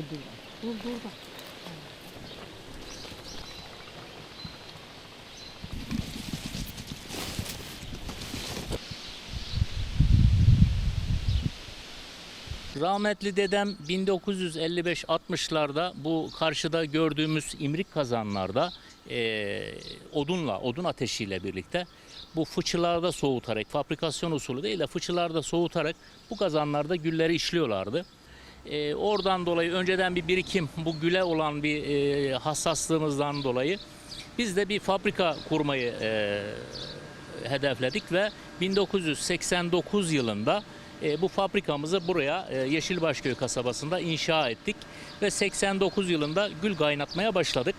Dur dur dur bak. Rahmetli dedem 1955-60'larda bu karşıda gördüğümüz imrik kazanlarda eee, odunla, odun ateşiyle birlikte bu fıçılarda soğutarak, fabrikasyon usulü değil de fıçılarda soğutarak bu kazanlarda gülleri işliyorlardı. Eee, oradan dolayı önceden bir birikim, bu güle olan bir eee, hassaslığımızdan dolayı biz de bir fabrika kurmayı eee hedefledik ve 1989 yılında e, bu fabrikamızı buraya e, Yeşilbaşköy kasabasında inşa ettik ve 89 yılında gül kaynatmaya başladık.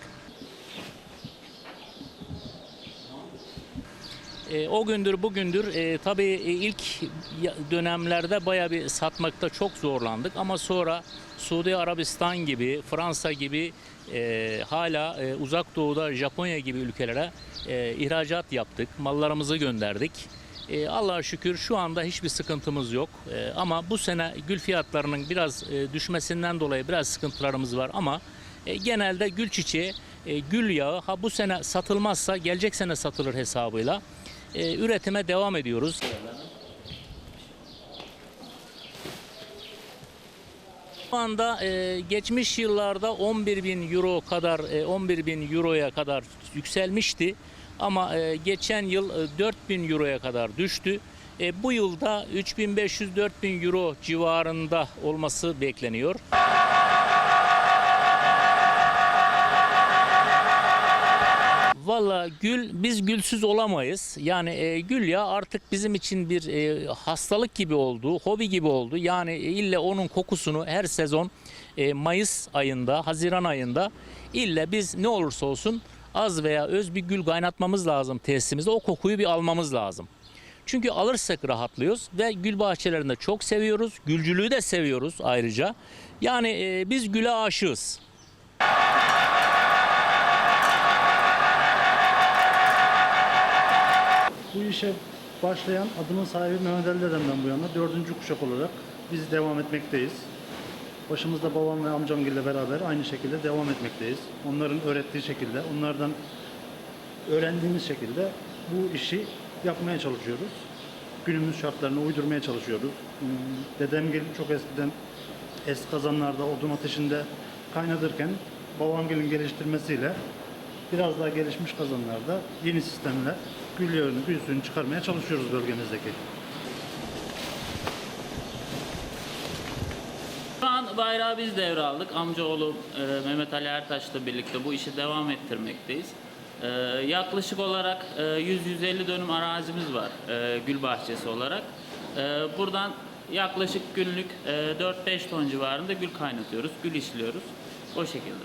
E, o gündür bugündür e, tabii e, ilk dönemlerde baya bir satmakta çok zorlandık ama sonra Suudi Arabistan gibi, Fransa gibi e, hala e, uzak doğuda Japonya gibi ülkelere e, ihracat yaptık, mallarımızı gönderdik. E, Allah'a şükür şu anda hiçbir sıkıntımız yok. E, ama bu sene gül fiyatlarının biraz e, düşmesinden dolayı biraz sıkıntılarımız var ama e, genelde gül çiçeği, e, gül yağı ha bu sene satılmazsa gelecek sene satılır hesabıyla e, üretime devam ediyoruz. Şu anda e, geçmiş yıllarda 11 bin euro kadar e, 11 bin euroya kadar yükselmişti ama e, geçen yıl e, 4 bin euroya kadar düştü. E, bu yılda 3500-4000 euro civarında olması bekleniyor. Valla gül biz gülsüz olamayız. Yani e, gül ya artık bizim için bir e, hastalık gibi oldu, hobi gibi oldu. Yani ille onun kokusunu her sezon e, Mayıs ayında, Haziran ayında ille biz ne olursa olsun az veya öz bir gül kaynatmamız lazım tesisimizde. O kokuyu bir almamız lazım. Çünkü alırsak rahatlıyoruz ve gül bahçelerinde çok seviyoruz. Gülcülüğü de seviyoruz ayrıca. Yani e, biz güle aşığız. İşe başlayan adımın sahibi Mehmet Ali dedemden bu yana dördüncü kuşak olarak biz devam etmekteyiz. Başımızda babam ve amcam ile beraber aynı şekilde devam etmekteyiz. Onların öğrettiği şekilde, onlardan öğrendiğimiz şekilde bu işi yapmaya çalışıyoruz. Günümüz şartlarına uydurmaya çalışıyoruz. Hmm, Dedem gelin çok eskiden eski kazanlarda odun ateşinde kaynatırken babam gelin geliştirmesiyle biraz daha gelişmiş kazanlarda yeni sistemle gül yağını, çıkarmaya çalışıyoruz bölgemizdeki. Şu an bayrağı biz devraldık. Amcaoğlu e, Mehmet Ali Ertaş'la birlikte bu işi devam ettirmekteyiz. E, yaklaşık olarak e, 100-150 dönüm arazimiz var e, gül bahçesi olarak. E, buradan yaklaşık günlük e, 4-5 ton civarında gül kaynatıyoruz, gül işliyoruz. O şekilde.